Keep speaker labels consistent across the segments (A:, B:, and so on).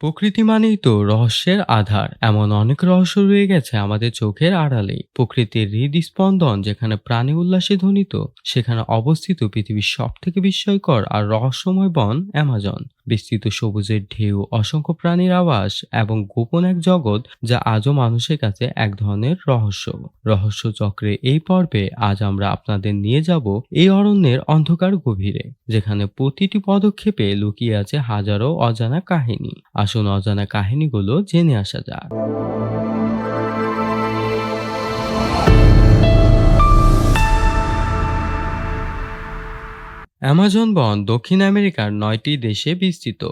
A: প্রকৃতি মানেই তো রহস্যের আধার। এমন অনেক রহস্য রয়ে গেছে আমাদের চোখের আড়ালে। প্রকৃতির হৃদস্পন্দন যেখানে প্রাণী উল্লাসে ধ্বনিত, সেখানে অবস্থিত পৃথিবীর সবথেকে বিস্ময়কর আর রহস্যময় বন অ্যামাজন। বিস্তৃত সবুজের ঢেউ, অসংখ্য প্রাণীর আবাস এবং গোপন এক জগৎ যা আজও মানুষের কাছে এক ধরনের রহস্য। রহস্য চক্রে এই পর্বে আজ আমরা আপনাদের নিয়ে যাব এই অরণ্যের অন্ধকার গভীরে, যেখানে প্রতিটি পদক্ষেপে লুকিয়ে আছে হাজারো অজানা কাহিনী। আসুন অজানা কাহিনীগুলো জেনে আসা যাক। অ্যামাজন বন দক্ষিণ আমেরিকার নয়টি দেশে বিস্তৃত,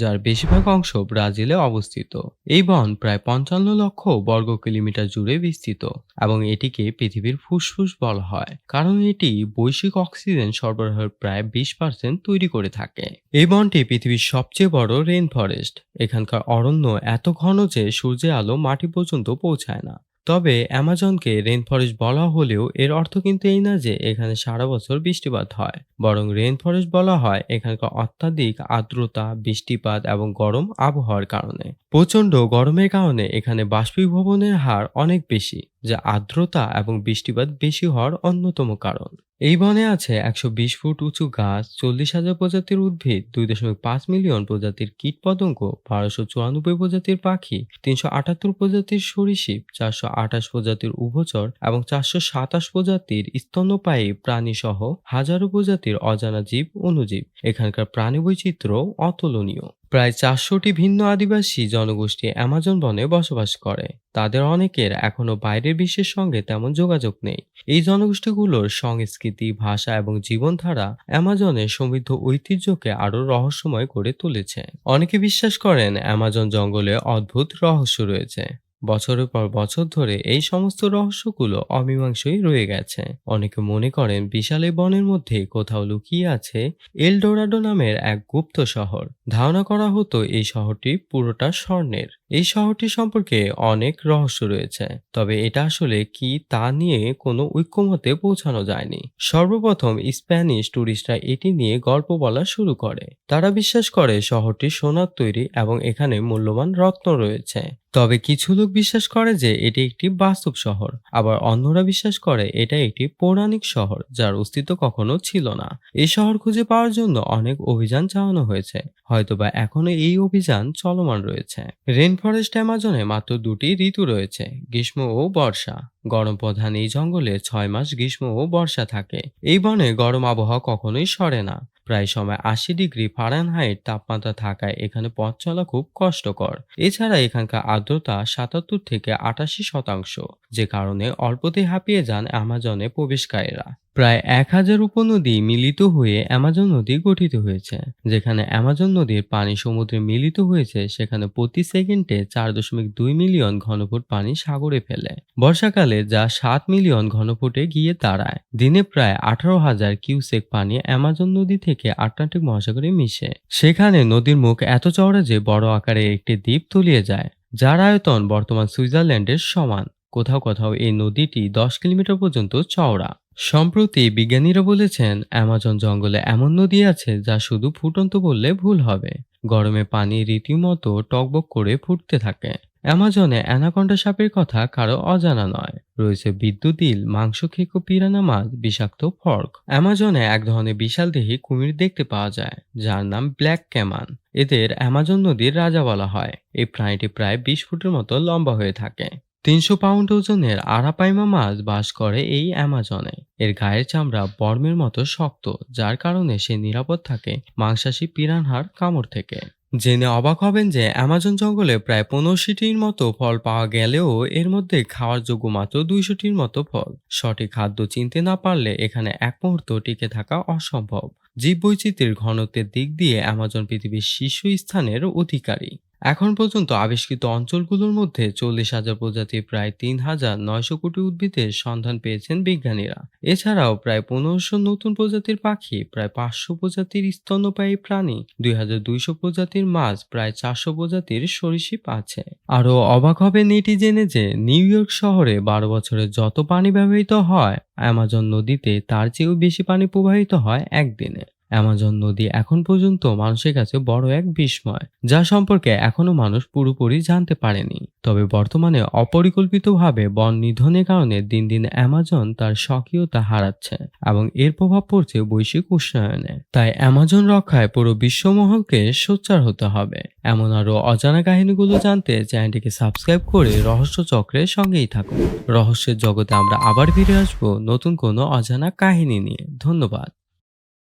A: যার বেশিরভাগ অংশ ব্রাজিলে অবস্থিত। এই বন প্রায় পঞ্চান্ন লক্ষ বর্গ কিলোমিটার জুড়ে বিস্তৃত এবং এটিকে পৃথিবীর ফুসফুস বলা হয়, কারণ এটি বৈশ্বিক অক্সিজেন সরবরাহের প্রায় বিশ পার্সেন্ট তৈরি করে থাকে। এই বনটি পৃথিবীর সবচেয়ে বড় রেইন ফরেস্ট এখানকার অরণ্য এত ঘন যে সূর্যের আলো মাটি পর্যন্ত পৌঁছায় না। তবে অ্যামাজনকে রেন ফরেস্ট বলা হলেও এর অর্থ কিন্তু এই না যে এখানে সারা বছর বৃষ্টিপাত হয়। বরং রেন ফরেস্ট বলা হয় এখানকার অত্যাধিক আর্দ্রতা, বৃষ্টিপাত এবং গরম আবহাওয়ার কারণে। প্রচণ্ড গরমের কারণে এখানে বাষ্পীভবনের হার অনেক বেশি। যা আর্দ্রতা এবং বৃষ্টিপাত বেশি হওয়ার অন্যতম কারণ। এই বনে আছে একশো বিশ ফুট উঁচু গাছ, চল্লিশ হাজার প্রজাতির উদ্ভিদ, দুই দশমিক পাঁচ মিলিয়ন প্রজাতির কীটপতঙ্গ বারোশো চুরানব্বই প্রজাতির পাখি, তিনশো আটাত্তর প্রজাতির সরীসৃপ, চারশো আঠাশ প্রজাতির উভচর এবং চারশো সাতাশ প্রজাতির স্তন্যপায়ী প্রাণী সহ হাজারো প্রজাতির অজানা জীব অনুজীব এখানকার প্রাণী বৈচিত্র্য অতুলনীয়। প্রায় চারশোটি ভিন্ন আদিবাসী জনগোষ্ঠী অ্যামাজন বনে বসবাস করে। তাদের অনেকের এখনও বাইরের বিশ্বের সঙ্গে তেমন যোগাযোগ নেই। এই জনগোষ্ঠীগুলোর সংস্কৃতি, ভাষা এবং জীবনধারা অ্যামাজনের সমৃদ্ধ ঐতিহ্যকে আরও রহস্যময় করে তুলেছে। অনেকে বিশ্বাস করেন অ্যামাজন জঙ্গলে অদ্ভুত রহস্য রয়েছে। বছরের পর বছর ধরে এই সমস্ত রহস্যগুলো অমীমাংসই রয়ে গেছে। অনেকে মনে করেন বিশাল এই বনের মধ্যে কোথাও লুকিয়ে আছে এলডোরাডো নামের এক গুপ্ত শহর। ধারণা করা হতো এই শহরটি পুরোটা স্বর্ণের। এই শহরটি সম্পর্কে অনেক রহস্য রয়েছে, তবে এটা আসলে কি তা নিয়ে কোনো ঐক্যমতে পৌঁছানো যায়নি। সর্বপ্রথম স্প্যানিশ ট্যুরিস্টরা এটি নিয়ে গল্প বলা শুরু করে। তারা বিশ্বাস করে শহরটি সোনার তৈরি এবং এখানে মূল্যবান রত্ন রয়েছে। তবে কিছু লোক বিশ্বাস করে যে এটি একটি বাস্তব শহর, আবার অন্যরা বিশ্বাস করে এটা একটি পৌরাণিক শহর যার অস্তিত্ব কখনো ছিল না। এই শহর খুঁজে পাওয়ার জন্য অনেক অভিযান চালানো হয়েছে, হয়তোবা এখনও এই অভিযান চলমান রয়েছে। রেন ফরেস্ট অ্যামাজনে মাত্র দুটি ঋতু রয়েছে, গ্রীষ্ম ও বর্ষা। গরম প্রধান এই জঙ্গলে ছয় মাস গ্রীষ্ম ও বর্ষা থাকে। এই বনে গরম আবহাওয়া কখনোই সরে না। প্রায় সময় আশি ডিগ্রি ফারেনহাইট তাপমাত্রা থাকায় এখানে পথ চলা খুব কষ্টকর। এছাড়া এখানকার আর্দ্রতা সাতাত্তর থেকে আটাশি শতাংশ, যে কারণে অল্পতে হাঁপিয়ে যান অ্যামাজনে প্রবেশকারীরা। প্রায় এক হাজার উপনদী মিলিত হয়ে অ্যামাজন নদী গঠিত হয়েছে। যেখানে অ্যামাজন নদীর পানি সমুদ্রে মিলিত হয়েছে, সেখানে প্রতি সেকেন্ডে চার দশমিক দুই মিলিয়ন ঘনফুট পানি সাগরে ফেলে। বর্ষাকালে যা সাত মিলিয়ন ঘনফুটে গিয়ে দাঁড়ায়। দিনে প্রায় আঠারো হাজার কিউসেক পানি অ্যামাজন নদী থেকে আটলান্টিক মহাসাগরে মিশে। সেখানে নদীর মুখ এত চওড়া যে বড় আকারে একটি দ্বীপ তলিয়ে যায়, যার আয়তন বর্তমান সুইজারল্যান্ডের সমান। কোথাও কোথাও এই নদীটি দশ কিলোমিটার পর্যন্ত চওড়া। সম্প্রতি বিজ্ঞানীরা বলেছেন, অ্যামাজন জঙ্গলে এমন নদী আছে যা শুধু ফুটন্ত বললে ভুল হবে। গরমে পানি রীতিমতো টকবক করে ফুটতে থাকে। অ্যামাজনে অ্যানাকন্ডা সাপের কথা কারও অজানা নয়। রয়েছে বিদ্যুৎ বিদ্যুতিল মাংস খেকো, পিরানা মাছ, বিষাক্ত ফর্ক। অ্যামাজনে এক ধরনের বিশাল দেহি কুমির দেখতে পাওয়া যায়, যার নাম ব্ল্যাক ক্যামান। এদের অ্যামাজন নদীর রাজা বলা হয়। এই প্রাণীটি প্রায় বিশ ফুটের মতো লম্বা হয়ে থাকে। তিনশো পাউন্ড ওজনের আরাপাইমা মাছ বাস করে এই অ্যামাজনে। এর গায়ের চামড়া বর্মের মতো শক্ত, যার কারণে সে নিরাপদ থাকে মাংসাশী পিরানহার কামড় থেকে। জেনে অবাক হবেন যে অ্যামাজন জঙ্গলে প্রায় পনেরোশিটির মতো ফল পাওয়া গেলেও এর মধ্যে খাওয়ার যোগ্য মাত্র দুইশোটির মতো ফল। সঠিক খাদ্য চিনতে না পারলে এখানে এক মুহূর্ত টিকে থাকা অসম্ভব। জীববৈচিত্র্যের ঘনত্বের দিক দিয়ে অ্যামাজন পৃথিবীর শীর্ষ স্থানের অধিকারী। এখন পর্যন্ত আবিষ্কৃত অঞ্চলগুলোর মধ্যে চল্লিশ হাজার প্রজাতির প্রায় তিন হাজার নয়শো কোটি উদ্ভিদের সন্ধান পেয়েছেন বিজ্ঞানীরা। এছাড়াও প্রায় পনেরোশো নতুন প্রজাতির পাখি, প্রায় পাঁচশো প্রজাতির স্তন্যপায়ী প্রাণী, দুই হাজার দুইশো প্রজাতির মাছ, প্রায় চারশো প্রজাতির সরীসৃপ আছে আরও অবাক হবেন এটি জেনে যে নিউ ইয়র্ক শহরে বারো বছরে যত পানি ব্যবহৃত হয়, অ্যামাজন নদীতে তার চেয়েও বেশি পানি প্রবাহিত হয় একদিনে। অ্যামাজন নদী এখন পর্যন্ত মানুষের কাছে বড় এক বিস্ময়, যা সম্পর্কে এখনও মানুষ পুরোপুরি জানতে পারেনি। তবে বর্তমানে অপরিকল্পিতভাবে বন নিধনের কারণে দিন দিন অ্যামাজন তার স্বকীয়তা হারাচ্ছে এবং এর প্রভাব পড়ছে বৈশ্বিক উষ্ণায়নে। তাই অ্যামাজন রক্ষায় পুরো বিশ্বমহলকে সোচ্চার হতে হবে। এমন আরও অজানা কাহিনীগুলো জানতে চ্যানেলটিকে সাবস্ক্রাইব করে রহস্য চক্রের সঙ্গেই থাকুন। রহস্যের জগতে আমরা আবার ফিরে আসব নতুন কোনো অজানা কাহিনী নিয়ে। ধন্যবাদ।